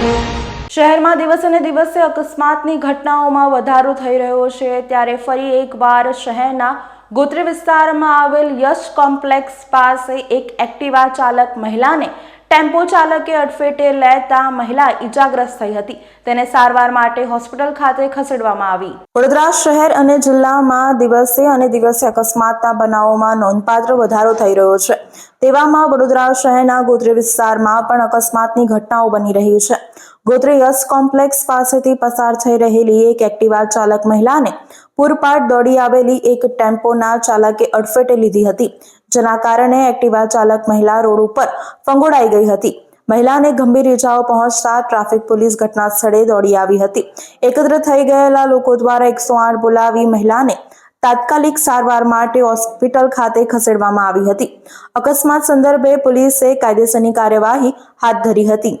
શહેરમાં દિવસે ને દિવસે અકસ્માતની ઘટનાઓમાં વધારો થઈ રહ્યો છે. ત્યારે ફરી એકવાર શહેરના ગોત્રી વિસ્તારમાં આવેલ યશ કોમ્પ્લેક્સ પાસે એક એક્ટિવા ચાલક મહિલાને ટેમ્પો ચાલકે અડફેટે લેતા મહિલા ઈજાગ્રસ્ત થઈ હતી. તેને સારવાર માટે હોસ્પિટલ ખાતે ખસેડવામાં આવી. વડોદરા શહેર અને જિલ્લામાં દિવસે અને દિવસે અકસ્માતના બનાવોમાં નોંધપાત્ર વધારો થઈ રહ્યો છે. તેવામાં વડોદરા શહેરના ગોત્રી વિસ્તારમાં પણ અકસ્માતની ઘટનાઓ બની રહી છે. ગોત્રી યસ કોમ્પ્લેક્સ પાસેથી પસાર થઈ રહેલી એક એક્ટિવા ચાલક મહિલાને પૂરપાટ દોડી આવેલી એક ટેમ્પોના ચાલકે અડફેટે લીધી હતી. જેના કારણે એક્ટિવા ચાલક મહિલા રોડ ઉપર ફંગોળાઈ ગઈ હતી. મહિલાને ગંભીર ઇજાઓ પહોંચતા ટ્રાફિક પોલીસ ઘટના સ્થળે દોડી આવી હતી. એકત્ર થઈ ગયેલા લોકો દ્વારા એકસો આઠ બોલાવી મહિલાને તાત્કાલિક સારવાર માટે હોસ્પિટલ ખાતે ખસેડવામાં આવી હતી. અકસ્માત સંદર્ભે પોલીસે કાયદેસરની કાર્યવાહી હાથ ધરી હતી.